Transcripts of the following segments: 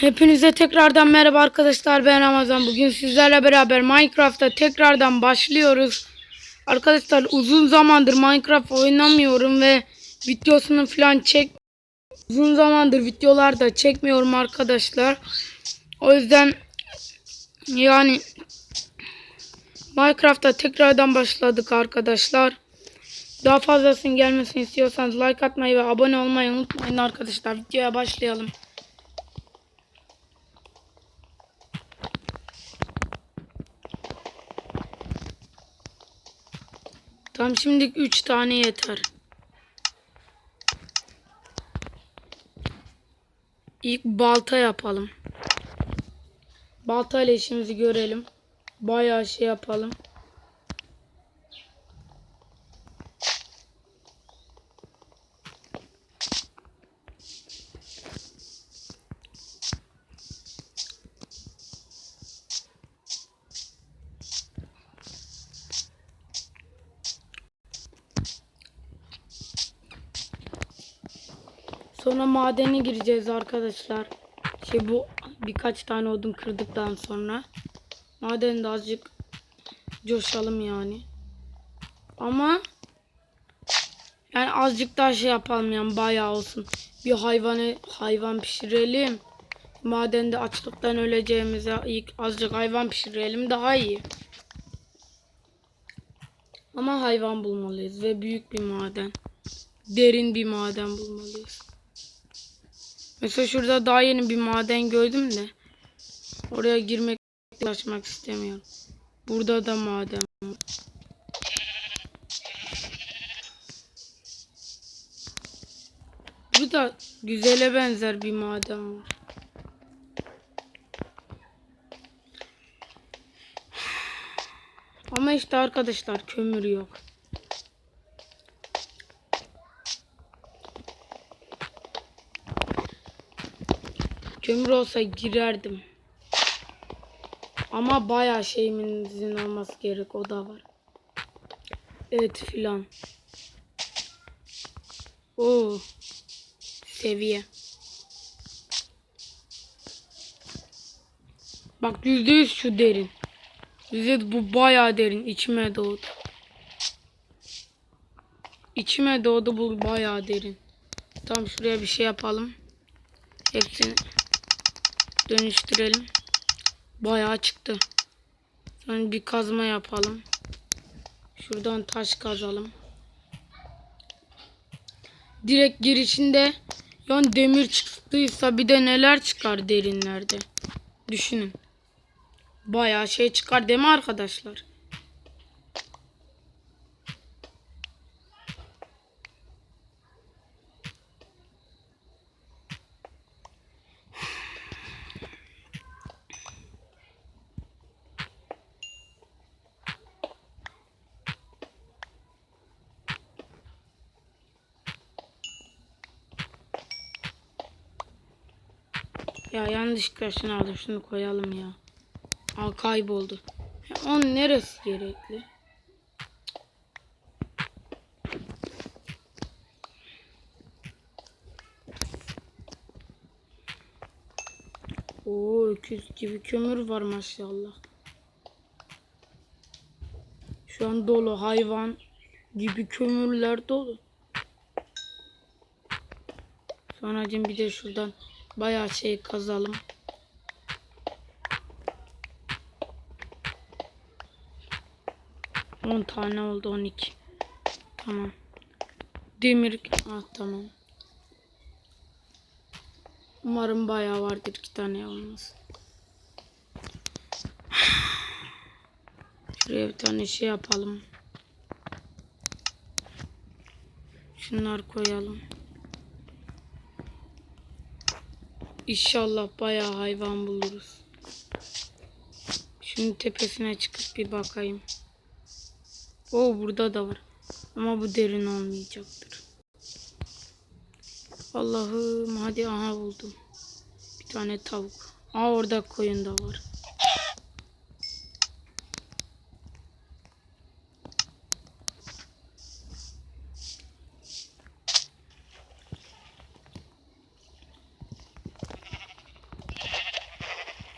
Hepinize tekrardan merhaba arkadaşlar ben Ramazan. Bugün sizlerle beraber Minecraft'ta tekrardan başlıyoruz. Arkadaşlar uzun zamandır Minecraft oynamıyorum ve videosunu falan çek uzun zamandır videolar da çekmiyorum arkadaşlar. O yüzden yani Minecraft'ta tekrardan başladık arkadaşlar. Daha fazlasının gelmesini istiyorsanız like atmayı ve abone olmayı unutmayın arkadaşlar. Videoya başlayalım. Tam şimdi 3 tane yeter. İlk balta yapalım. Balta ile işimizi görelim. Bayağı şey yapalım. Sonra madene gireceğiz arkadaşlar. Şey bu birkaç tane odun kırdıktan sonra. Madende azıcık coşalım yani. Ama yani azıcık daha şey yapalım yani bayağı olsun. Bir hayvanı hayvan pişirelim. Madende açlıktan öleceğimize ilk azıcık hayvan pişirelim daha iyi. Ama hayvan bulmalıyız ve büyük bir maden. Derin bir maden bulmalıyız. Mesela şurada daha yeni bir maden gördüm de oraya girmek ulaşmak istemiyorum. Burada da maden var. Burada güzele benzer bir maden var. Ama işte arkadaşlar kömür yok. Kömür olsa girerdim. Ama bayağı şeyimizin olması gerek o da var. Evet filan. Oo. Seviye. Bak yüzde yüz şu derin. Yüzde bu bayağı derin. içime doğdu. İçime doğdu bu bayağı derin. Tam şuraya bir şey yapalım. Hepsini dönüştürelim. Bayağı çıktı. Sonra bir kazma yapalım. Şuradan taş kazalım. Direkt girişinde yan demir çıktıysa bir de neler çıkar derinlerde. Düşünün. Bayağı şey çıkar değil mi arkadaşlar? Ya yanlışlıkla şunu aldım. Şunu koyalım ya. Aa kayboldu. Ya, onun neresi gerekli? Oo öküz gibi kömür var maşallah. Şu an dolu hayvan gibi kömürler dolu. Sonracığım bir de şuradan bayağı şey kazalım. On tane oldu 12. Tamam. Demir ah tamam. Umarım bayağı vardır iki tane olmaz. Şuraya bir tane şey yapalım. Şunlar koyalım. İnşallah bayağı hayvan buluruz. Şunun tepesine çıkıp bir bakayım. O burada da var. Ama bu derin olmayacaktır. Allah'ım hadi aha buldum. Bir tane tavuk. Aa orada koyun da var.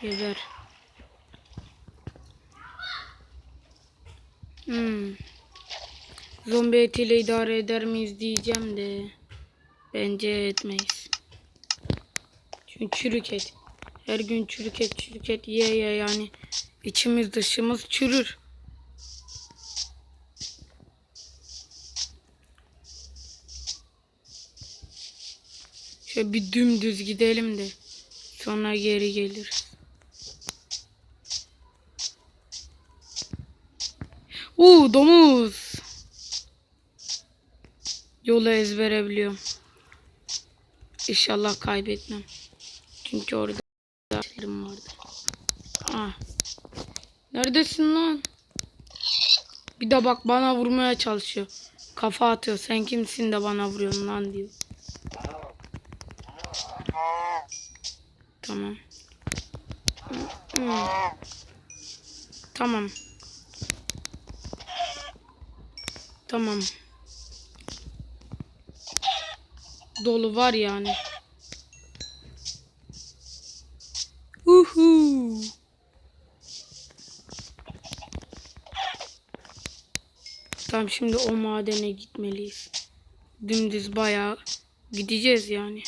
Geber. Hmm. Zombi etiyle idare eder miyiz diyeceğim de. Bence etmeyiz. Çünkü çürük et. Her gün çürük et çürük et ye ye yani. içimiz dışımız çürür. Şöyle bir dümdüz gidelim de sonra geri geliriz. Uuu domuz. Yolu ezbere biliyorum. İnşallah kaybetmem. Çünkü orada işlerim vardı. Ah. Neredesin lan? Bir de bak bana vurmaya çalışıyor. Kafa atıyor. Sen kimsin de bana vuruyorsun lan diyor. Tamam. Tamam. Tamam. Dolu var yani. Uhu. Tamam şimdi o madene gitmeliyiz. Dümdüz bayağı gideceğiz yani.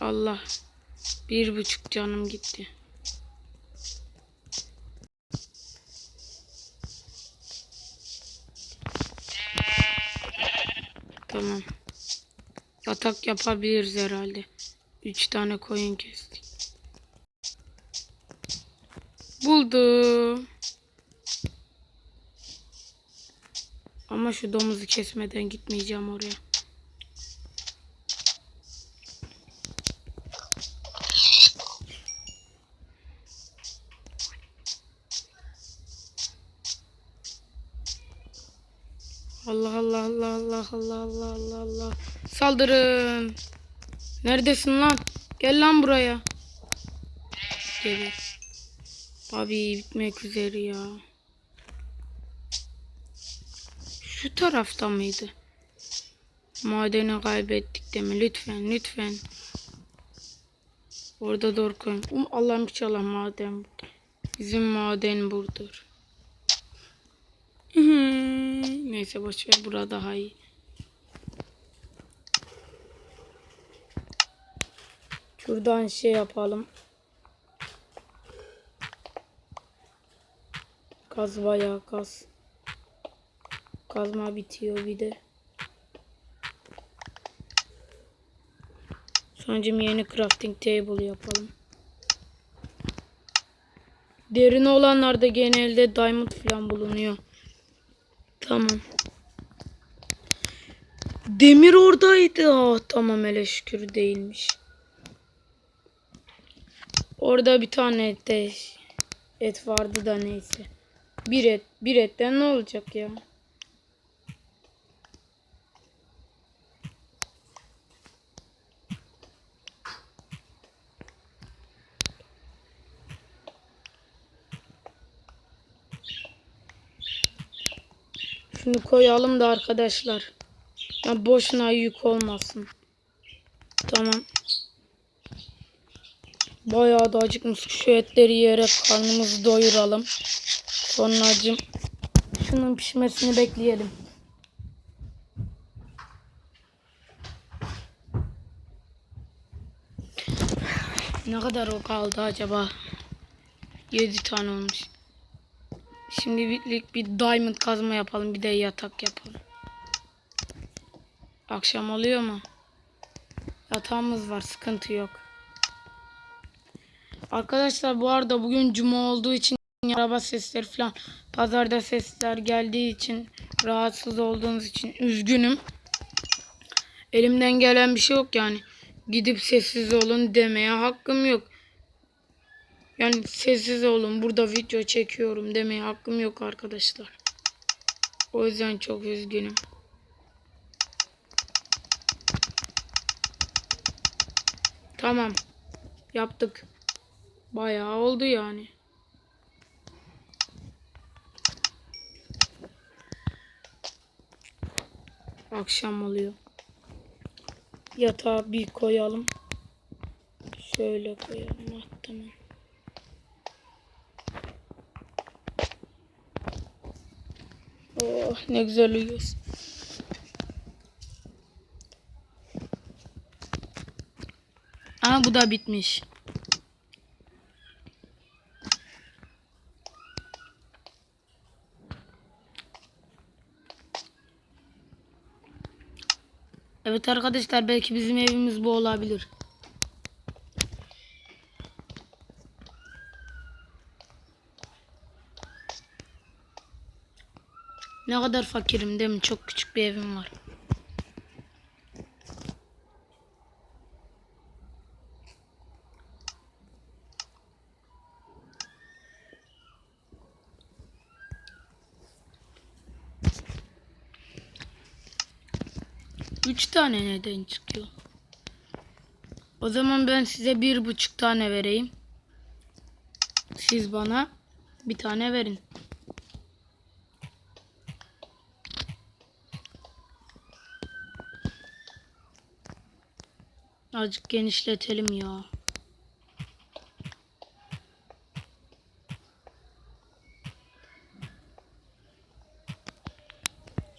Allah. Bir buçuk canım gitti. Tamam. Yatak yapabiliriz herhalde. Üç tane koyun kestik. Buldum. Ama şu domuzu kesmeden gitmeyeceğim oraya. Allah Allah Allah Allah Allah Allah Allah Allah. Saldırın. Neredesin lan? Gel lan buraya. Gel. Abi bitmek üzere ya. Şu tarafta mıydı? Madeni kaybettik deme lütfen lütfen. Orada doğru koyun. Um, Allah'ım inşallah maden. Bizim maden budur. Neyse boşver burada daha iyi. Şuradan şey yapalım. Kaz bayağı kaz. Kazma bitiyor bir de. Sonucum yeni crafting table yapalım. Derin olanlarda genelde diamond falan bulunuyor. Tamam. Demir oradaydı. Ah tamam hele şükür değilmiş. Orada bir tane et, et vardı da neyse. Bir et, bir etten ne olacak ya? Şunu koyalım da arkadaşlar. Ya boşuna yük olmasın. Tamam. Bayağı da acıkmıştık. Şu etleri yiyerek karnımızı doyuralım. Sonra acım. Şunun pişmesini bekleyelim. Ne kadar o kaldı acaba? 7 tane olmuş. Şimdi bir, bir diamond kazma yapalım. Bir de yatak yapalım. Akşam oluyor mu? Yatağımız var. Sıkıntı yok. Arkadaşlar bu arada bugün cuma olduğu için araba sesleri falan pazarda sesler geldiği için rahatsız olduğunuz için üzgünüm. Elimden gelen bir şey yok yani. Gidip sessiz olun demeye hakkım yok. Yani sessiz olun burada video çekiyorum demeye hakkım yok arkadaşlar. O yüzden çok üzgünüm. Tamam. Yaptık. Bayağı oldu yani. Akşam oluyor. Yatağı bir koyalım. Şöyle koyalım. Tamam. Oh ne güzel uyuyoruz. Aha bu da bitmiş. Evet arkadaşlar belki bizim evimiz bu olabilir. Ne kadar fakirim değil mi? Çok küçük bir evim var. Üç tane neden çıkıyor? O zaman ben size bir buçuk tane vereyim. Siz bana bir tane verin. Azıcık genişletelim ya.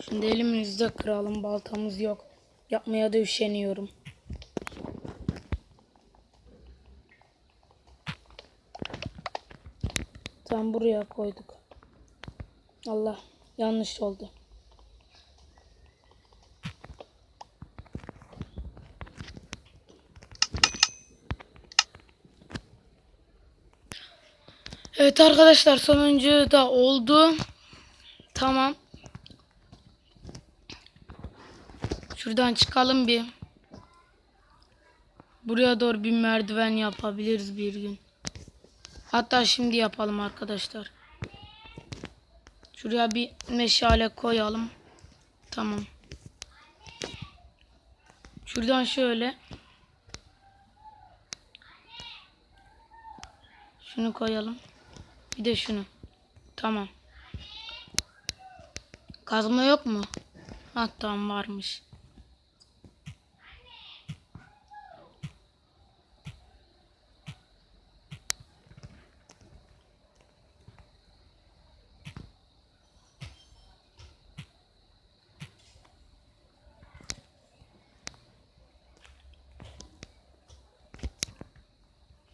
Şimdi elimizde kıralım. Baltamız yok. Yapmaya da üşeniyorum. Tam buraya koyduk. Allah yanlış oldu. Evet arkadaşlar sonuncu da oldu. Tamam. Şuradan çıkalım bir. Buraya doğru bir merdiven yapabiliriz bir gün. Hatta şimdi yapalım arkadaşlar. Şuraya bir meşale koyalım. Tamam. Şuradan şöyle. Şunu koyalım. Bir de şunu. Tamam. Kazma yok mu? Ha tamam varmış.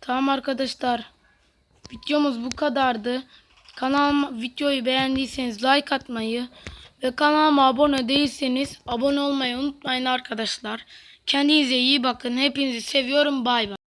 Tamam arkadaşlar. Videomuz bu kadardı. Kanalıma videoyu beğendiyseniz like atmayı ve kanalıma abone değilseniz abone olmayı unutmayın arkadaşlar. Kendinize iyi bakın. Hepinizi seviyorum. Bay bay.